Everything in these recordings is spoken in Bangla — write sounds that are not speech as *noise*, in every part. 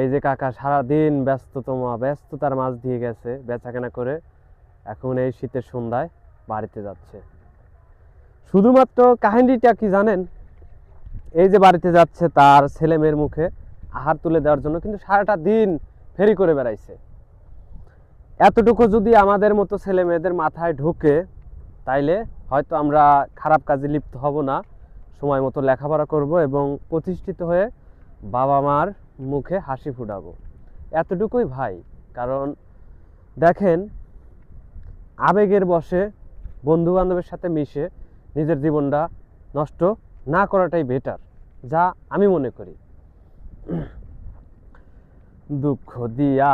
এই যে কাকা সারাদিন ব্যস্ততম, ব্যস্ততার মাঝ দিয়ে গেছে বেচাকেনা করে। এখন এই শীতের সন্ধ্যায় বাড়িতে যাচ্ছে। শুধুমাত্র কাহিনীটা কি জানেন? এই যে বাড়িতে যাচ্ছে তার ছেলে মেয়ের মুখে আহার তুলে দেওয়ার জন্য কিন্তু সারাটা দিন ফেরি করে বেড়াইছে। এতটুকু যদি আমাদের মতো ছেলে মেয়েদের মাথায় ঢোকে, তাইলে হয়তো আমরা খারাপ কাজে লিপ্ত হব না। সময় মতো লেখাপড়া করব এবং প্রতিষ্ঠিত হয়ে বাবা মার মুখে হাসি ফুটাবো। এতটুকুই ভাই, কারণ দেখেন, আবেগের বসে বন্ধু বান্ধবের সাথে মিশে নিজের জীবনটা নষ্ট না করাটাই বেটার যা আমি মনে করি। দুঃখ দিয়া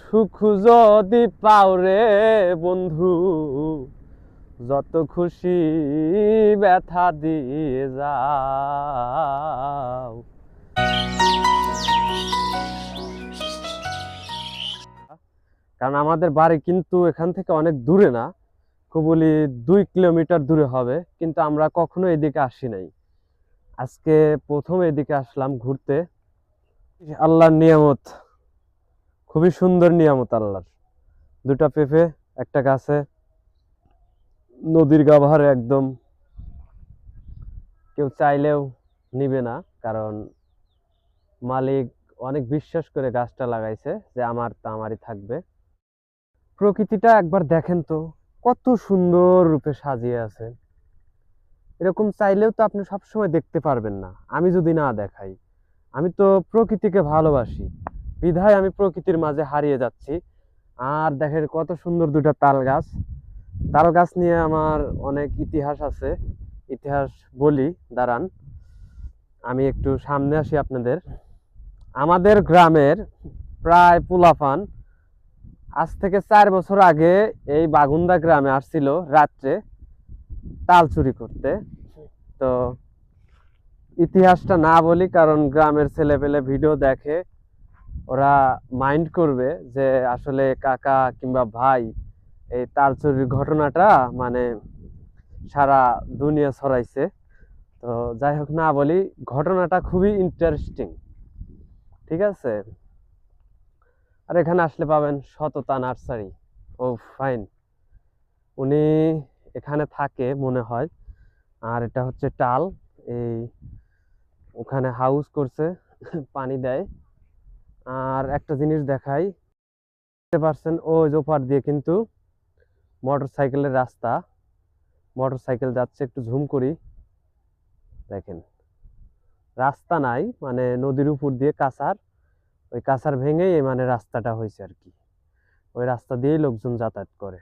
সুখ যদি পাও রে বন্ধু, যত খুশি ব্যথা দিয়ে যাও। কারণ আমাদের বাড়ি কিন্তু এখান থেকে অনেক দূরে না। খুবলি দুই কিলোমিটার দূরে হবে, কিন্তু আমরা কখনো এদিকে আসি নাই। আজকে প্রথম এদিকে আসলাম ঘুরতে। আল্লাহর নিয়ামত, খুবই সুন্দর নিয়ামত আল্লাহর। দুটা পেঁপে, একটা গাছে, নদীর গাভারে একদম। কেউ চাইলেও নিবে না, কারণ মালিক অনেক বিশ্বাস করে গাছটা লাগাইছে যে আমার তা আমারই থাকবে। প্রকৃতিটা একবার দেখেন তো, কত সুন্দর রূপে সাজিয়ে আছে এরকম চাইলেও তো আপনি সবসময় দেখতে পারবেন না, আমি যদি না দেখাই। আমি তো প্রকৃতিকে ভালোবাসি, বিধায় আমি প্রকৃতির মাঝে হারিয়ে যাচ্ছি। আর দেখেন কত সুন্দর দুটা তাল গাছ। তাল গাছ নিয়ে আমার অনেক ইতিহাস আছে, ইতিহাস বলি, দাঁড়ান। আমি একটু সামনে আসি আপনাদের। আমাদের গ্রামের প্রায় পুলাফান আজ থেকে চার বছর আগে এই বাগুন্দা গ্রামে আসছিল রাত্রে তাল চুরি করতে। তো ইতিহাসটা না বলি, কারণ গ্রামের ছেলে পেলে ভিডিও দেখে ওরা মাইন্ড করবে যে আসলে কাকা কিংবা ভাই এই তাল চুরির ঘটনাটা মানে সারা দুনিয়া ছড়াইছে। তো যাই হোক, না বলি, ঘটনাটা খুবই ইন্টারেস্টিং ঠিক আছে? আর এখানে আসলে পাবেন শততা নার্সারি। ও, ফাইন। উনি এখানে থাকে মনে হয়। আর এটা হচ্ছে টাল। এই ওখানে হাউস করছে, পানি দেয়। আর একটা জিনিস দেখাই। দেখতে পারছেন ওই যে ওপার দিয়ে কিন্তু মোটর সাইকেলের রাস্তা। মোটর সাইকেল যাচ্ছে, একটু ঝুম করি। দেখেন। রাস্তা নাই মানে নদীর উপর দিয়ে কাঁচার ওই কাঁচার ভেঙেই মানে রাস্তাটা হয়েছে আর কি। ওই রাস্তা দিয়েই লোকজন যাতায়াত করে।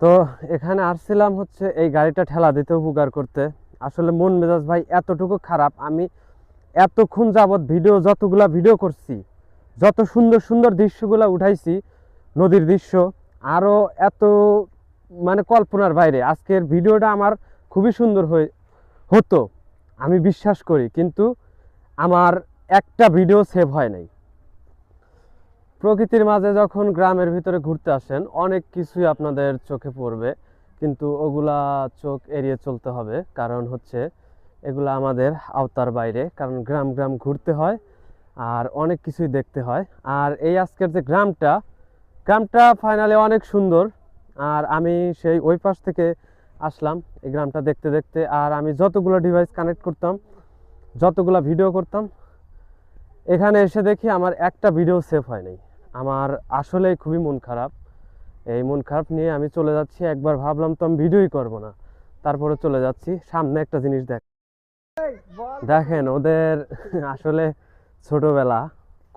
তো এখানে আসছিলাম হচ্ছে এই গাড়িটা ঠেলা দিতে উপকার করতে। আসলে মন মেজাজ ভাই এতটুকু খারাপ। আমি এতক্ষণ যাবৎ ভিডিও যতগুলা ভিডিও করছি, যত সুন্দর সুন্দর দৃশ্যগুলা উঠাইছি, নদীর দৃশ্য আরও এত মানে কল্পনার বাইরে। আজকের ভিডিওটা আমার খুবই সুন্দর হয়ে হতো, আমি বিশ্বাস করি। কিন্তু আমার একটা ভিডিও সেভ হয় নাই। প্রকৃতির মাঝে যখন গ্রামের ভিতরে ঘুরতে আসেন, অনেক কিছুই আপনাদের চোখে পড়বে, কিন্তু ওগুলা চোখ এড়িয়ে চলতে হবে। কারণ হচ্ছে, এগুলো আমাদের আওতার বাইরে, কারণ গ্রাম গ্রাম ঘুরতে হয় আর অনেক কিছুই দেখতে হয়। আর এই আজকের যে গ্রামটা গ্রামটা ফাইনালি অনেক সুন্দর। আর আমি সেই ওই পাশ থেকে আসলাম, এই গ্রামটা দেখতে দেখতে। আর আমি যতগুলো ডিভাইস কানেক্ট করতাম, যতগুলো ভিডিও করতাম এখানে এসে দেখি আমার একটা ভিডিও সেভ হয় নাই। আমার আসলে খুবই মন খারাপ। এই মন খারাপ নিয়ে আমি চলে যাচ্ছি, একবার ভাবলাম তো আমি ভিডিওই করব না। তারপরে চলে যাচ্ছি, সামনে একটা জিনিস দেখ দেখেন ওদের আসলে ছোটবেলা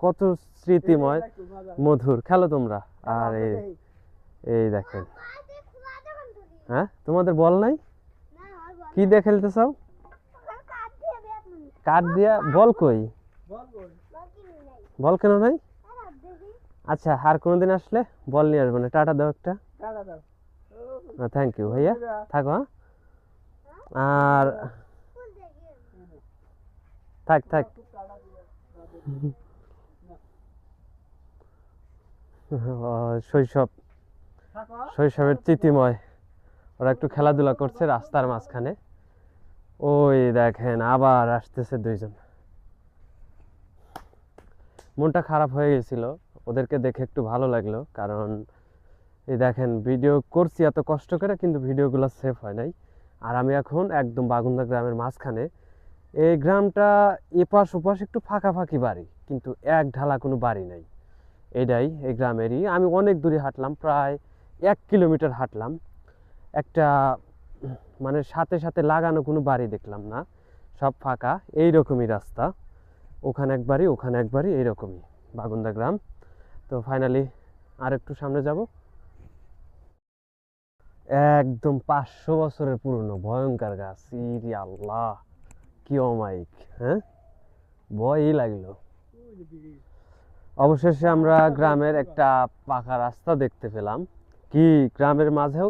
কত স্মৃতিময়, মধুর। খেলো তোমরা। আর এই এই দেখেন। হ্যাঁ? তোমাদের বল নাই? কি দিয়ে খেলতে চাও? কাঠ দিয়া বল কই? বল কেন নাই? আচ্ছা আর কোনোদিন আসলে বল নিয়ে আসব না। টাটা দাও একটা। থ্যাংক ইউ ভাইয়া। থাকো হ্যাঁ। আর থাক থাক। *laughs* শৈশব। শৈশবের স্মৃতিময় ওরা একটু খেলাধুলা করছে রাস্তার মাঝখানে। ওই দেখেন আবার আসতেছে দুইজন। মনটা খারাপ হয়ে গেছিল। ওদেরকে দেখে একটু ভালো লাগল, কারণ এই দেখেন ভিডিও করছি এত কষ্ট করে, কিন্তু ভিডিওগুলো সেভ হয় নাই। আর আমি এখন একদম বাগুন্দা গ্রামের মাঝখানে। এই গ্রামটা এপাশ ওপাশ একটু ফাঁকাফাঁকি বাড়ি, কিন্তু এক ঢালা কোনো বাড়ি নাই। এটাই এই গ্রামেরই। আমি অনেক দূরে হাঁটলাম, প্রায় এক কিলোমিটার হাঁটলাম। একটা মানে সাথে সাথে লাগানো কোনো বাড়ি দেখলাম না। সব ফাঁকা এই রকমই রাস্তা। ওখানে এক বাড়ি ওখানে এক বাড়ি এইরকমই, বাগুন্দা গ্রাম। তো ফাইনালি আর একটু সামনে যাব। একদম পাঁচশো বছরের পুরনো, ভয়ঙ্কর গাছ। ইরি আল্লাহ, কি অমাইক হ্যাঁ? ভয়ই লাগল। অবশেষে আমরা গ্রামের একটা পাকা রাস্তা দেখতে পেলাম। কি গ্রামের মাঝেও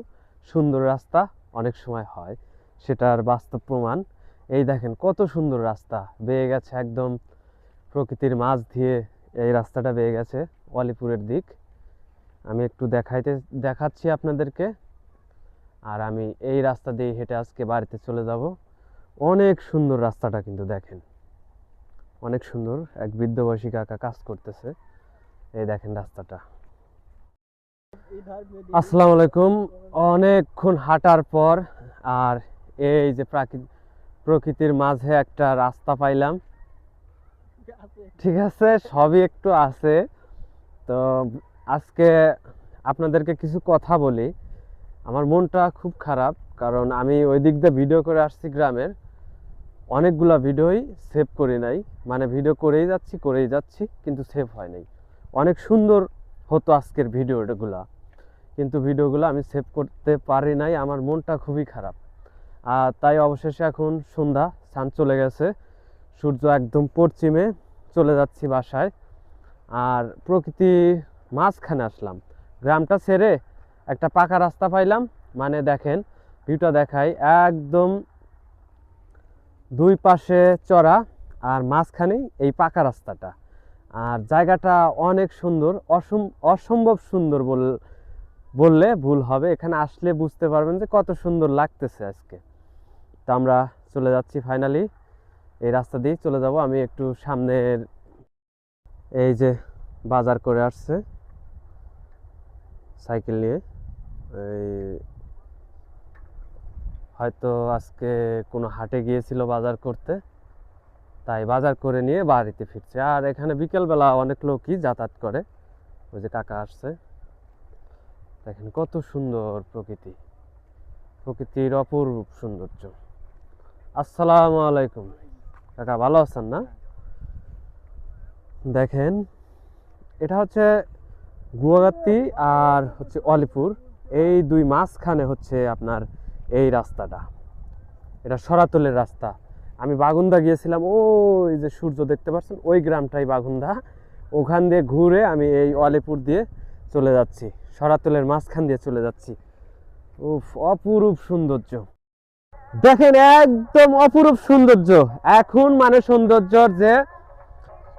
সুন্দর রাস্তা অনেক সময় হয়, সেটার বাস্তব প্রমাণ। এই দেখেন কত সুন্দর রাস্তা, বেয়ে গেছে একদম প্রকৃতির মাঝ দিয়ে এই রাস্তাটা বেয়ে গেছে, অলিপুরের দিক। আমি একটু দেখাইতে, দেখাচ্ছি আপনাদেরকে। আর আমি এই রাস্তা দিয়ে হেঁটে আজকে বাড়িতে চলে যাব। অনেক সুন্দর রাস্তাটা কিন্তু দেখেন। অনেক সুন্দর। এক বৃদ্ধ বয়সী কাকা কাজ করতেছে। এই দেখেন রাস্তাটা। আসসালামু আলাইকুম। অনেকক্ষণ হাঁটার পর আর এই যে প্রাকৃতিক প্রকৃতির মাঝে একটা রাস্তা পাইলাম। ঠিক আছে, সবই একটু আছে। তো আজকে আপনাদেরকে কিছু কথা বলি। আমার মনটা খুব খারাপ, কারণ আমি ওই দিক দিয়ে ভিডিও করে আসছি গ্রামের। অনেকগুলো ভিডিওই সেভ করি নাই। মানে ভিডিও করেই যাচ্ছি করেই যাচ্ছি, কিন্তু সেভ হয় নাই। অনেক সুন্দর হতো আজকের ভিডিওগুলা। কিন্তু ভিডিওগুলো আমি সেভ করতে পারি নাই, আমার মনটা খুবই খারাপ। আর তাই অবশেষে এখন সন্ধ্যা, সান চলে গেছে। সূর্য একদম পশ্চিমে চলে যাচ্ছি বাসায়। আর প্রকৃতি মাঝখানে আসলাম। গ্রামটা ছেড়ে একটা পাকা রাস্তা পাইলাম। মানে দেখেন ভিউটা দেখাই একদম দুই পাশে চড়া আর মাঝখানেই এই পাকা রাস্তাটা। আর জায়গাটা অনেক সুন্দর, অসম, অসম্ভব সুন্দর বল, বললে ভুল হবে। এখানে আসলে বুঝতে পারবেন যে কত সুন্দর লাগতেছে আজকে। তো আমরা চলে যাচ্ছি ফাইনালি এই রাস্তা দিয়ে চলে যাব। আমি একটু সামনের এই যে বাজার করে আসছে, সাইকেল নিয়ে। এই হয়তো আজকে কোনো হাটে গিয়েছিল বাজার করতে, তাই বাজার করে নিয়ে বাড়িতে ফিরছে। আর এখানে বিকেলবেলা অনেক লোকই যাতায়াত করে। ওই যে কাকা আসছে। দেখেন কত সুন্দর প্রকৃতি। প্রকৃতির অপরূপ সৌন্দর্য। আসসালামু আলাইকুম। কাকা, ভালো আছেন না? দেখেন, এটা হচ্ছে গুয়াগাত্তি আর হচ্ছে অলিপুর। এই দুই মাঝখানে হচ্ছে আপনার এই রাস্তাটা। এটা সরাতলের রাস্তা। আমি বাগুন্দা গিয়েছিলাম, ওই যে সূর্য দেখতে পাচ্ছেন, ওই গ্রামটাই বাগুন্দা। ওখান দিয়ে ঘুরে আমি এই অলিপুর দিয়ে চলে যাচ্ছি, সরাতলের মাঝখান দিয়ে চলে যাচ্ছি। উফ, অপরূপ সৌন্দর্য। দেখেন একদম অপরূপ সৌন্দর্য। এখন মানে সৌন্দর্যর যে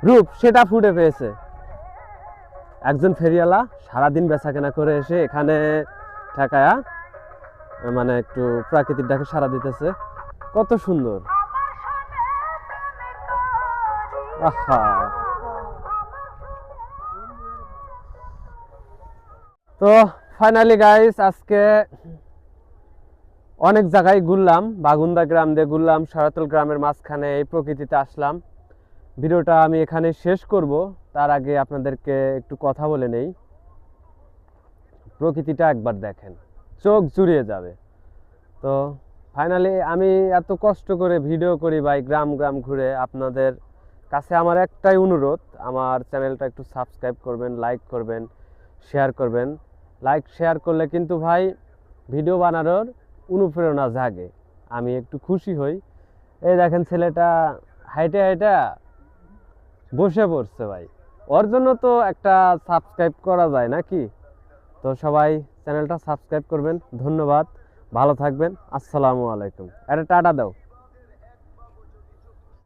রূপ, সেটা ফুটে পেয়েছে। একজন ফেরিওয়ালা সারাদিন বেচা কেনা করে এসে এখানে ঠেকায়া মানে একটু প্রাকৃতিক ডাকে সারা দিতেছে। কত সুন্দর। তো ফাইনালি গাইস আজকে অনেক জায়গায় ঘুরলাম, বাগুন্দা গ্রাম দিয়ে ঘুরলাম, সারাতল গ্রামের মাঝখানে এই প্রকৃতিতে আসলাম। ভিডিওটা আমি এখানে শেষ করব, তার আগে আপনাদেরকে একটু কথা বলে নেই। প্রকৃতিটা একবার দেখেন, চোখ জুড়িয়ে যাবে। তো ফাইনালি আমি এত কষ্ট করে ভিডিও করি ভাই, গ্রাম গ্রাম ঘুরে, আপনাদের কাছে আমার একটাই অনুরোধ, আমার চ্যানেলটা একটু সাবস্ক্রাইব করবেন লাইক করবেন শেয়ার করবেন। লাইক শেয়ার করলে কিন্তু ভাই ভিডিও বানানোর অনুপ্রেরণা জাগে। আমি একটু খুশি হই। এই দেখেন ছেলেটা হাইটে হাইটা বসে পড়ছে ভাই। ওর জন্য তো একটা সাবস্ক্রাইব করা যায় নাকি তো সবাই চ্যানেলটা সাবস্ক্রাইব করবেন। ধন্যবাদ। ভালো থাকবেন। আসসালামু আলাইকুম। একটা টাটা দাও।